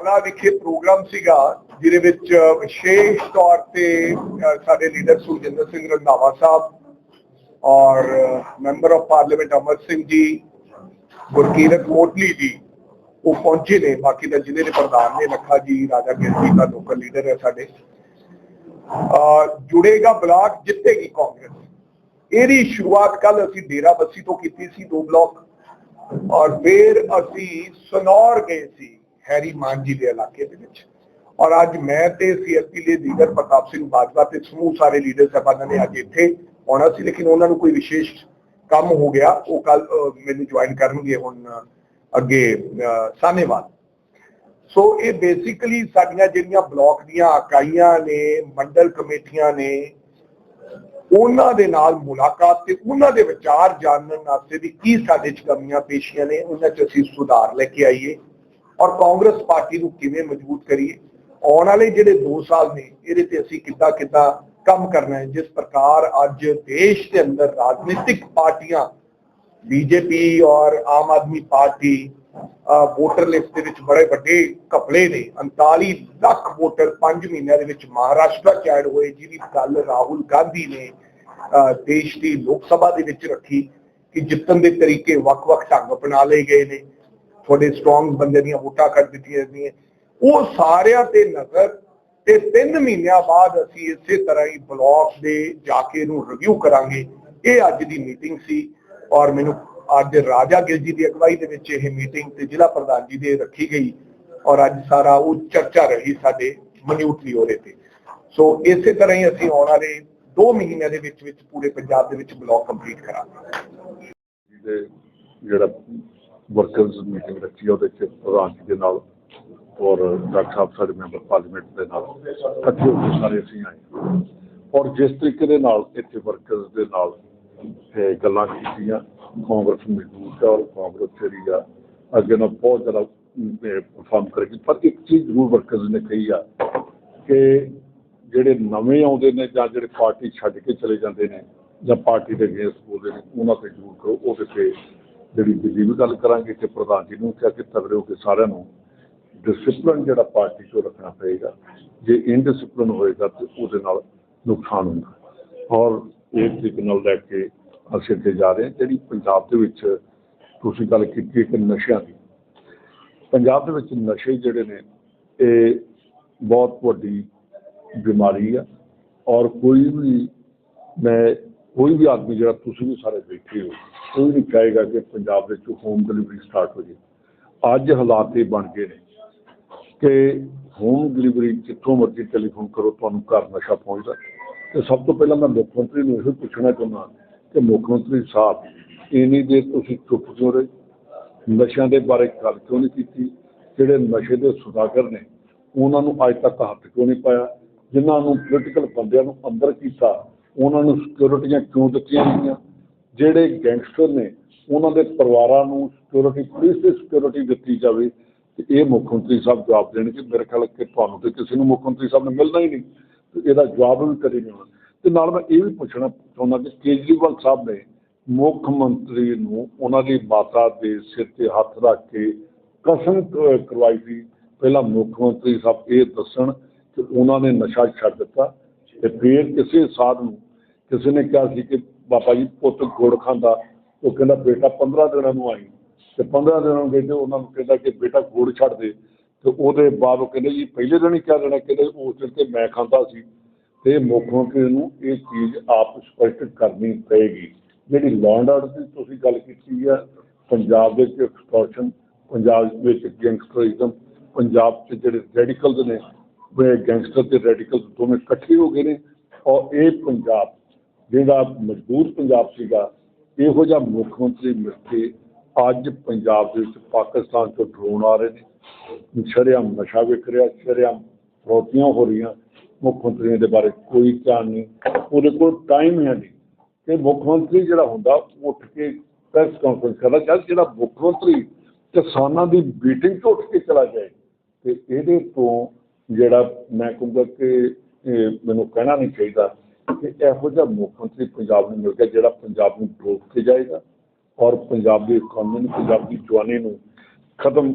ਅਲਾ ਵਿਖੇ ਪ੍ਰੋਗਰਾਮ ਸੀਗਾ ਜਿਹਦੇ ਵਿੱਚ ਵਿਸ਼ੇਸ਼ ਤੌਰ ਤੇ ਸਾਡੇ ਲੀਡਰ ਸੁਖਜਿੰਦਰ ਸਿੰਘ ਰੰਧਾਵਾ ਸਾਹਿਬ ਔਰ member of parliament Amar Singh ji Gurkirat Kotli ਜੀ ਉਹ ਪਹੁੰਚੇ ਨੇ। ਬਾਕੀ ਤਾਂ ਜ਼ਿਲ੍ਹੇ ਦੇ ਪ੍ਰਧਾਨ ਨੇ ਲੱਖਾ ਜੀ ਰਾਜਾ ਗਿਰਜੀ ਦਾ ਲੋਕਲ ਲੀਡਰ ਹੈ ਸਾਡੇ। ਅ, ਜੁੜੇਗਾ ਬਲਾਕ ਜਿੱਤੇਗੀ ਕਾਂਗਰਸ। ਇਹਦੀ ਸ਼ੁਰੂਆਤ ਕੱਲ ਅਸੀਂ ਡੇਰਾ ਬੱਸੀ ਤੋਂ ਕੀਤੀ ਸੀ ਦੋ ਬਲਾਕ। ਔਰ ਫਿਰ ਅਸੀਂ ਸਨੌਰ ਗਏ ਸੀ। ਹੈਰੀ ਮਾਨ ਜੀ ਦੇ ਇਲਾਕੇ ਦੇ ਵਿੱਚ। ਔਰ ਅੱਜ ਮੈਂ ਤੇ ਸੀਐਸਪੀ ਦੇ ਲੀਡਰ ਪ੍ਰਤਾਪ ਸਿੰਘ ਬਾਜਵਾ ਤੇ ਸਮੂਹ ਸਾਰੇ ਲੀਡਰ ਸਾਹਿਬਾਨਾਂ ਨੇ ਅੱਜ ਇੱਥੇ ਆਉਣਾ ਸੀ ਲੇਕਿਨ ਉਹਨਾਂ ਨੂੰ ਕੋਈ ਵਿਸ਼ੇਸ਼ ਕੰਮ ਹੋ ਗਿਆ। ਉਹ ਕੱਲ ਮੈਨੂੰ ਜੁਆਇਨ ਕਰਨਗੇ ਹੁਣ ਅੱਗੇ ਅ, ਸੋ ਇਹ ਬੇਸਿਕਲੀ ਸਾਡੀਆਂ ਜਿਹੜੀਆਂ ਬਲਾਕ ਦੀਆਂ ਇਕਾਈਆਂ ਨੇ ਮੰਡਲ ਕਮੇਟੀਆਂ ਨੇ ਉਹਨਾਂ ਦੇ ਨਾਲ ਮੁਲਾਕਾਤ ਤੇ ਉਹਨਾਂ ਦੇ ਵਿਚਾਰ ਜਾਣਨ ਵਾਸਤੇ ਵੀ ਕੀ ਸਾਡੇ ਚ ਕਮੀਆਂ ਪੇਸ਼ੀਆਂ ਨੇ ਉਹਨਾਂ ਚ ਅਸੀਂ ਸੁਧਾਰ ਲੈ ਕੇ ਆਈਏ। ਔਰ ਕਾਂਗਰਸ ਪਾਰਟੀ ਨੂੰ ਕਿਵੇਂ ਮਜ਼ਬੂਤ ਕਰੀਏ? ਆਉਣ ਵਾਲੇ ਜਿਹੜੇ 2 ਸਾਲ ਨੇ ਇਹਦੇ ਤੇ ਅਸੀਂ ਕਿੱਦਾਂ ਕਿੱਦਾਂ ਕੰਮ ਕਰਨਾ ਹੈ? ਜਿਸ ਪ੍ਰਕਾਰ ਅੱਜ ਦੇਸ਼ ਦੇ ਅੰਦਰ ਰਾਜਨੀਤਿਕ ਪਾਰਟੀਆਂ ਬੀਜੇਪੀ ਔਰ Aam Aadmi party voter list ਦੇ ਵਿੱਚ ਬੜੇ ਵੱਡੇ ਘਪਲੇ ਨੇ। 39 ਲੱਖ ਵੋਟਰ 5 ਮਹੀਨਿਆਂ ਦੇ ਵਿੱਚ ਮਹਾਰਾਸ਼ਟਰ ਚ ਐਡ ਹੋਏ ਜਿਹਦੀ ਗੱਲ ਰਾਹੁਲ ਗਾਂਧੀ ਨੇ ਅਹ, ਦੇਸ਼ ਦੀ ਲੋਕ ਸਭਾ ਦੇ ਵਿੱਚ ਰੱਖੀ ਕਿ ਜਿੱਤਣ ਦੇ ਤਰੀਕੇ ਵੱਖ-ਵੱਖ ਢੰਗ ਅਪਣਾ ਲਏ ਗਏ ਨੇ। ਤੁਹਾਡੇ ਸਟਰੋਂਗ ਬੰਦੇ ਦੀਆਂ ਵੋਟਾਂ ਕੱਟ ਦਿੱਤੀਆਂ ਜਾਂਦੀਆਂ। ਉਹ ਸਾਰਿਆਂ ਤੇ ਨਜ਼ਰ ਤੇ 3 ਮਹੀਨਿਆਂ ਬਾਅਦ ਅਸੀਂ ਇਸੇ ਤਰ੍ਹਾਂ ਹੀ ਬਲਾਕ ਦੇ ਜਾ ਕੇ ਇਹਨੂੰ ਰਿਵਿਊ ਕਰਾਂਗੇ। ਇਹ ਅੱਜ ਦੀ ਮੀਟਿੰਗ ਸੀ ਔਰ ਮੈਨੂੰ ਅੱਜ ਰਾਜਾ ਗਿਲ ਜੀ ਦੀ ਅਗਵਾਈ ਦੇ ਵਿੱਚ ਇਹ ਮੀਟਿੰਗ ਤੇ ਜ਼ਿਲ੍ਹਾ ਪ੍ਰਧਾਨ ਜੀ ਦੇ ਰੱਖੀ ਗਈ ਔਰ ਅੱਜ ਸਾਰਾ ਉਹ ਚਰਚਾ ਰਹੀ ਸਾਡੇ ਮਨਿਊਟਲੀ ਉਹਦੇ ਤੇ। ਸੋ ਇਸੇ ਤਰ੍ਹਾਂ ਹੀ ਅਸੀਂ ਆਉਣ ਵਾਲੇ 2 ਮਹੀਨਿਆਂ ਦੇ ਵਿੱਚ ਵਿੱਚ ਪੂਰੇ ਪੰਜਾਬ ਦੇ ਵਿੱਚ ਬਲਾਕ ਕੰਪਲੀਟ ਕਰਾਂਗੇ। ਜਿਹੜਾ ਵਰਕਰਸ ਮੀਟਿੰਗ ਰੱਖੀ ਆ, ਉਹਦੇ ਚ ਪ੍ਰਧਾਨ ਜੀ ਦੇ ਨਾਲ ਔਰ ਡਾਕਟਰ ਸਾਹਿਬ ਸਾਡੇ ਮੈਂਬਰ ਪਾਰਲੀਮੈਂਟ ਦੇ ਨਾਲ ਇਕੱਠੇ ਹੋ ਕੇ ਸਾਰੇ ਅਸੀਂ ਆਏ ਔਰ ਜਿਸ ਤਰੀਕੇ ਦੇ ਨਾਲ ਇੱਥੇ ਵਰਕਰਸ ਦੇ ਨਾਲ ਗੱਲਾਂ ਕੀਤੀਆਂ, ਕਾਂਗਰਸ ਮਜ਼ਬੂਤ ਹੈ ਔਰ ਕਾਂਗਰਸ ਜਿਹੜੀ ਆ, ਅੱਗੇ ਨਾਲ ਬਹੁਤ ਜ਼ਿਆਦਾ ਪਰਫਾਰਮ ਕਰੇਗੀ। ਪਰ ਇੱਕ ਚੀਜ਼ ਜ਼ਰੂਰ ਵਰਕਰਸ ਨੇ ਕਹੀ ਆ ਕਿ ਜਿਹੜੇ ਨਵੇਂ ਆਉਂਦੇ ਨੇ ਜਾਂ ਜਿਹੜੇ ਪਾਰਟੀ ਛੱਡ ਕੇ ਚਲੇ ਜਾਂਦੇ ਨੇ ਜਾਂ ਪਾਰਟੀ ਦੇ ਅਗੇਂਸਟ ਬੋਲਦੇ ਨੇ, ਉਹਨਾਂ ਤੇ ਜ਼ਰੂਰ ਕਰੋ, ਉਹਦੇ ਤੇ ਜਿਹੜੀ ਬਿਜਲੀ ਵੀ ਗੱਲ ਕਰਾਂਗੇ ਕਿ ਪ੍ਰਧਾਨ ਜੀ ਨੂੰ ਕਿਹਾ ਕਿ ਤਗੜੇ ਹੋ ਕੇ ਸਾਰਿਆਂ ਨੂੰ ਡਿਸਪਲਿਨ ਜਿਹੜਾ ਪਾਰਟੀ ਚੋਂ ਰੱਖਣਾ ਪਏਗਾ। ਜੇ ਇਨਡਿਸਪਲਿਨ ਹੋਏਗਾ ਤੇ ਉਹਦੇ ਨਾਲ ਨੁਕਸਾਨ ਹੁੰਦਾ। ਔਰ ਇਹ ਤਰੀਕੇ ਨਾਲ ਲੈ ਕੇ ਅਸੀਂ ਅੱਗੇ ਜਾ ਰਹੇ ਹਾਂ। ਜਿਹੜੀ ਪੰਜਾਬ ਦੇ ਵਿੱਚ ਤੁਸੀਂ ਗੱਲ ਕੀਤੀ ਕਿ ਨਸ਼ਿਆਂ ਦੀ। ਪੰਜਾਬ ਦੇ ਵਿੱਚ ਨਸ਼ੇ ਜਿਹੜੇ ਨੇ, ਇਹ ਬਹੁਤ ਵੱਡੀ ਬਿਮਾਰੀ ਆ। ਔਰ ਕੋਈ ਵੀ ਮੈਂ, ਕੋਈ ਵੀ ਆਦਮੀ ਜਿਹੜਾ ਤੁਸੀਂ ਵੀ ਸਾਰੇ ਬੈਠੇ ਹੋ ਕੋਈ ਨਹੀਂ ਚਾਹੇਗਾ ਕਿ ਪੰਜਾਬ ਵਿੱਚ ਹੋਮ ਡਿਲੀਵਰੀ ਸਟਾਰਟ ਹੋ ਜੇ ਅੱਜ ਹਾਲਾਤ ਇਹ ਬਣ ਗਏ ਨੇ ਕਿ ਹੋਮ ਡਿਲੀਵਰੀ ਜਿੱਥੋਂ ਮਰਜ਼ੀ ਟੈਲੀਫੋਨ ਕਰੋ, ਤੁਹਾਨੂੰ ਘਰ ਨਸ਼ਾ ਪਹੁੰਚਦਾ। ਤੇ ਸਭ ਤੋਂ ਪਹਿਲਾਂ ਮੈਂ ਮੁੱਖ ਮੰਤਰੀ ਨੂੰ ਇਹ ਪੁੱਛਣਾ ਚਾਹੁੰਦਾ ਕਿ ਮੁੱਖ ਮੰਤਰੀ ਸਾਹਿਬ, ਇੰਨੀ ਦੇਰ ਤੁਸੀਂ ਚੁੱਪ ਕਿਉਂ ਰਹੇ? ਨਸ਼ਿਆਂ ਦੇ ਬਾਰੇ ਗੱਲ ਕਿਉਂ ਨਹੀਂ ਕੀਤੀ? ਜਿਹੜੇ ਨਸ਼ੇ ਦੇ ਸੁਦਾਗਰ ਨੇ, ਉਹਨਾਂ ਨੂੰ ਅੱਜ ਤੱਕ ਹੱਥ ਕਿਉਂ ਨਹੀਂ ਪਾਇਆ? ਜਿਨ੍ਹਾਂ ਨੂੰ ਪੋਲੀਟੀਕਲ ਬੰਦਿਆਂ ਨੂੰ ਅੰਦਰ ਕੀਤਾ, ਉਹਨਾਂ ਨੂੰ ਸਿਕਿਉਰਿਟੀਆਂ ਕਿਉਂ ਦਿੱਤੀਆਂ ਗਈਆਂ? ਜਿਹੜੇ ਗੈਂਗਸਟਰ ਨੇ, ਉਹਨਾਂ ਦੇ ਪਰਿਵਾਰਾਂ ਨੂੰ ਸਿਕਿਉਰਿਟੀ ਪੁਲਿਸ ਦੀ ਸਿਕਿਉਰਿਟੀ ਦਿੱਤੀ ਜਾਵੇ, ਤੇ ਇਹ ਮੁੱਖ ਮੰਤਰੀ ਸਾਹਿਬ ਜਵਾਬ ਦੇਣਗੇ। ਮੇਰੇ ਖਿਆਲ ਕਿ ਤੁਹਾਨੂੰ ਤੇ ਕਿਸੇ ਨੂੰ ਮੁੱਖ ਮੰਤਰੀ ਸਾਹਿਬ ਨੇ ਮਿਲਣਾ ਹੀ ਨਹੀਂ, ਤੇ ਇਹਦਾ ਜਵਾਬ ਵੀ ਕਦੇ ਨਹੀਂ ਹੋਣਾ। ਤੇ ਨਾਲ ਮੈਂ ਇਹ ਵੀ ਪੁੱਛਣਾ ਚਾਹੁੰਦਾ ਕਿ ਕੇਜਰੀਵਾਲ ਸਾਹਿਬ ਨੇ ਮੁੱਖ ਮੰਤਰੀ ਨੂੰ ਉਹਨਾਂ ਦੀ ਮਾਤਾ ਦੇ ਸਿਰ ਤੇ ਹੱਥ ਰੱਖ ਕੇ ਕਸਮ ਕਰਵਾਈ ਸੀ। ਪਹਿਲਾਂ ਮੁੱਖ ਮੰਤਰੀ ਸਾਹਿਬ ਇਹ ਦੱਸਣ ਕਿ ਉਹਨਾਂ ਨੇ ਨਸ਼ਾ ਛੱਡ ਦਿੱਤਾ ਤੇ ਫਿਰ ਕਿਸੇ ਸਾਧ ਨੂੰ ਕਿਸੇ ਨੇ ਕਿਹਾ ਸੀ ਕਿ ਬਾਬਾ ਜੀ ਪੁੱਤ ਗੁੜ ਖਾਂਦਾ, ਉਹ ਕਹਿੰਦਾ ਬੇਟਾ 15 ਦਿਨਾਂ ਨੂੰ ਆਈ। ਤੇ 15 ਦਿਨਾਂ ਨੂੰ ਕਹਿੰਦੇ ਉਹਨਾਂ ਨੂੰ ਕਹਿੰਦਾ ਕਿ ਬੇਟਾ ਗੁੜ ਛੱਡ ਦੇ। ਤੇ ਉਹਦੇ ਬਾਅਦ ਉਹ ਕਹਿੰਦੇ ਜੀ ਪਹਿਲੇ ਦਿਨ ਹੀ ਕਹਿ ਦੇਣਾ, ਕਹਿੰਦੇ ਉਸ ਦਿਨ ਤੇ ਮੈਂ ਖਾਂਦਾ ਸੀ। ਤੇ ਮੁੱਖ ਮੰਤਰੀ ਨੂੰ ਇਹ ਚੀਜ਼ ਆਪ ਸਪਸ਼ਟ ਕਰਨੀ ਪਏਗੀ। ਜਿਹੜੀ ਲੈਂਡ ਆਰਡਰ ਦੀ ਤੁਸੀਂ ਗੱਲ ਕੀਤੀ ਹੈ ਪੰਜਾਬ ਦੇ ਵਿੱਚ ਐਕਸਟੋਰਸ਼ਨ ਪੰਜਾਬ ਵਿੱਚ ਗੈਂਗਸਟਰਿਜ਼ਮ ਪੰਜਾਬ 'ਚ ਜਿਹੜੇ ਰੈਡੀਕਲਸ ਨੇ, ਉਹ ਗੈਂਗਸਟਰ ਤੇ ਰੈਡੀਕਲ ਦੋਵੇਂ ਇਕੱਠੇ ਹੋ ਗਏ ਨੇ। ਔਰ ਇਹ ਪੰਜਾਬ ਜਿਹੜਾ ਮਜ਼ਬੂਤ ਪੰਜਾਬ ਸੀਗਾ, ਇਹੋ ਜਿਹਾ ਮੁੱਖ ਮੰਤਰੀ ਮਿਲ ਕੇ ਅੱਜ ਪੰਜਾਬ ਦੇ ਵਿੱਚ ਪਾਕਿਸਤਾਨ ਤੋਂ ਡਰੋਨ ਆ ਰਹੇ ਨੇ। ਸ਼ਰੇਆਮ ਨਸ਼ਾ ਵਿਕ ਰਿਹਾ, ਸ਼ਰੇਆਮ ਫਰੋਤੀਆਂ ਹੋ ਰਹੀਆਂ, ਮੁੱਖ ਮੰਤਰੀਆਂ ਦੇ ਬਾਰੇ ਕੋਈ ਧਿਆਨ ਨਹੀਂ। ਉਹਦੇ ਕੋਲ ਟਾਈਮ ਹੈ ਨਹੀਂ। ਕਿ ਮੁੱਖ ਮੰਤਰੀ ਜਿਹੜਾ ਹੁੰਦਾ ਉੱਠ ਕੇ ਪ੍ਰੈਸ ਕਾਨਫਰੰਸ ਕਰਦਾ ਚੱਲ ਜਿਹੜਾ ਮੁੱਖ ਮੰਤਰੀ ਕਿਸਾਨਾਂ ਦੀ ਮੀਟਿੰਗ ਤੋਂ ਉੱਠ ਕੇ ਚਲਾ ਜਾਏ ਤੇ ਇਹਦੇ ਤੋਂ ਜਿਹੜਾ ਮੈਂ ਕਹੂੰਗਾ ਕਿ ਮੈਨੂੰ ਕਹਿਣਾ ਨਹੀਂ ਚਾਹੀਦਾ। ਕਿ ਇਹੋ ਜਿਹਾ ਮੁੱਖ ਮੰਤਰੀ ਪੰਜਾਬ ਨੂੰ ਮਿਲ ਗਿਆ ਜਿਹੜਾ ਪੰਜਾਬ ਨੂੰ ਰੋਕ ਕੇ ਜਾਏਗਾ ਔਰ ਪੰਜਾਬ ਦੀ ਇਕਨੋਮੀ ਨੂੰ, ਪੰਜਾਬ ਦੀ ਜਵਾਨੀ ਨੂੰ ਖਤਮ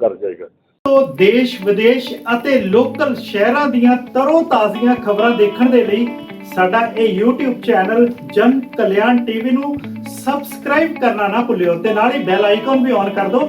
ਕਰ ਜਾਏਗਾ। ਤੋਂ ਦੇਸ਼, ਵਿਦੇਸ਼ ਅਤੇ ਲੋਕਲ ਸ਼ਹਿਰਾਂ ਦੀਆਂ ਤਰੋ ਤਾਜ਼ੀਆਂ ਖਬਰਾਂ ਦੇਖਣ ਦੇ ਲਈ ਸਾਡਾ ਇਹ YouTube ਚੈਨਲ ਜਨ ਕਲਿਆਣ ਟੀਵੀ ਨੂੰ ਸਬਸਕ੍ਰਾਈਬ ਕਰਨਾ ਨਾ ਭੁੱਲਿਓ ਤੇ ਨਾਲ ਹੀ ਬੈਲ ਆਈਕਨ ਵੀ ਔਨ ਕਰ ਦਿਓ